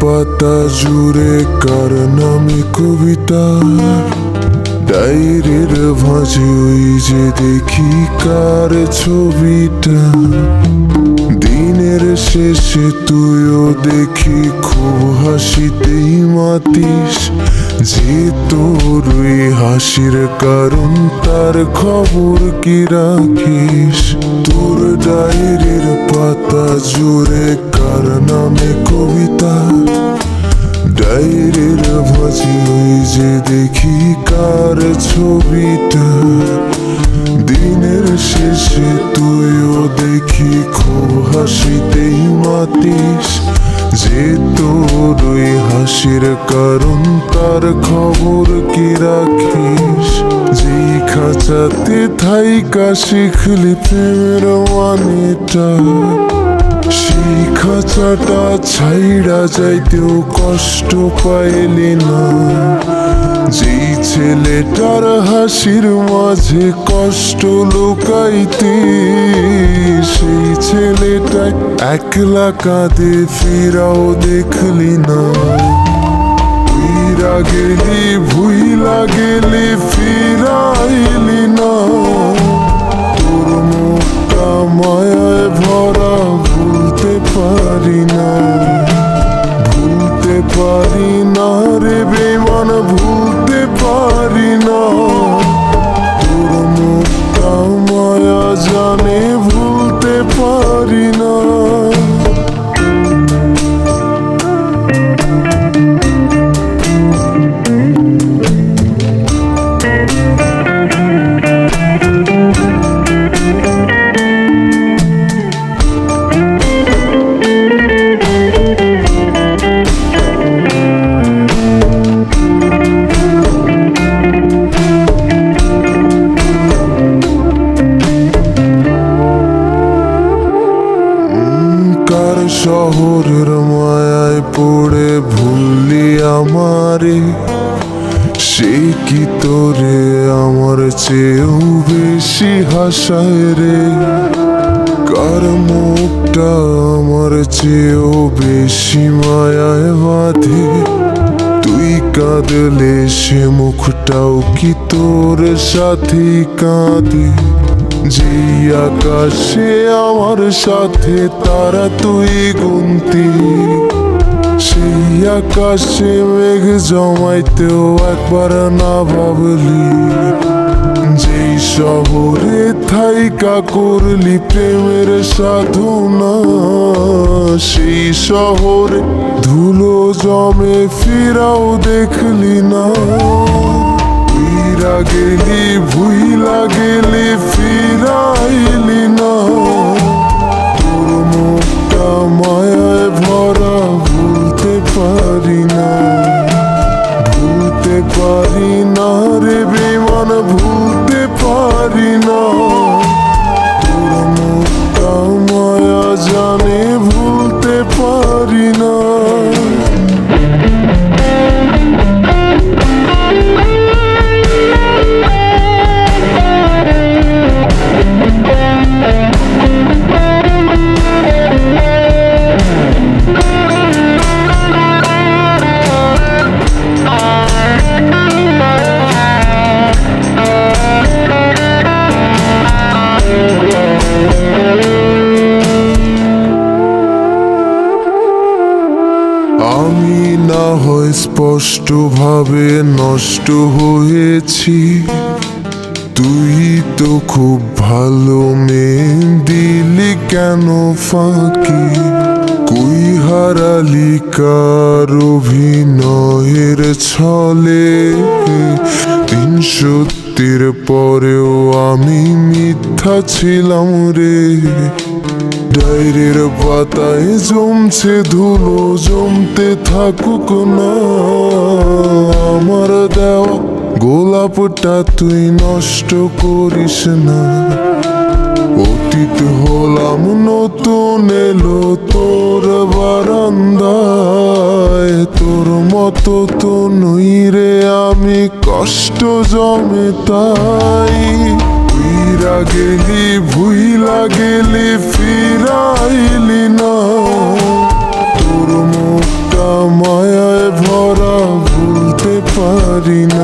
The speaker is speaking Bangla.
পাতা জুড়ে কার নামে কবিতা। ডায়েরির ভাঁজে ওই যে দেখি কার ছবিটা। দিনের শেষে তুইও দেখি খুব হাসিতেই মাতিস। যে তোর হাসির কারণ, তার খবর কি রাখিস? তোর ডায়েরির পাতা জুড়ে কার নামে কবিতা? ডায়েরির ভাজি ওই যে দেখি কার ছবিটা? দিনের শেষে তুইও দেখি খুব হাসিতেই মাতিস। যে তোর ওই হাসির কারণ, তার খবর কি রাখিস? যেই খাঁচাতে থাইকা শিখলি প্রেমের মানেটা। সেই খাঁচাটা ছাইড়া যাইতেও কষ্ট পাইলি না। যেই ছেলেটার হাসির মাঝে কষ্ট লুকাইতে সেই ছেলেটাই একলা কাঁদে ফিরাও দেখলি না। ফিরা গেলি ভুইলা গেলি, ফিরাইলি শহরের মায়ায় পড়ে ভুললি আমারে, সে কি তোরে আমার চেয়েও বেশি হাসায় রে? কার মুখটা আমার চেয়েও বেশি মায়ায় বাঁধে? তুই কাঁদলে সে মুখটাও কি তোর সাথে কাঁদে? যে আকাশে আমার সাথে তারা তুই গুনতি। সেই আকাশে মেঘ জমাইতেও একবার না ভাবলি। যেই শহরে থাইকা করলি প্রেমের সাধনা। সেই শহরে ধুলো জমে ফিরাও দেখলি না। ফিরা গেলি ভুইলা গেলি ফিরাইলি না। স্পষ্টভাবে নষ্ট হয়েছি। তুই তো খুব ভালো মেয়ে দিলি কেন ফাঁকি? কুই হারালি কার অভিনয়ের ছলে? তিন সত্যের পরেও আমি মিথ্যা ছিলাম রে। ডায়েরির পাতায় জমছে ধুলো, জমতে থাকুক না। আমার দেওয়া গোলাপটা তুই নষ্ট করিস না। অতীত হলাম, নতুন এলো তোর কান্দায় তোর মতো তো নই রে আমি কষ্ট জমে তাই। ফিরা গেলি, ভুইলা গেলি, ফিরাইলি না। তোর মুখটা মায়ায় ভরা, ভুলতে পারি না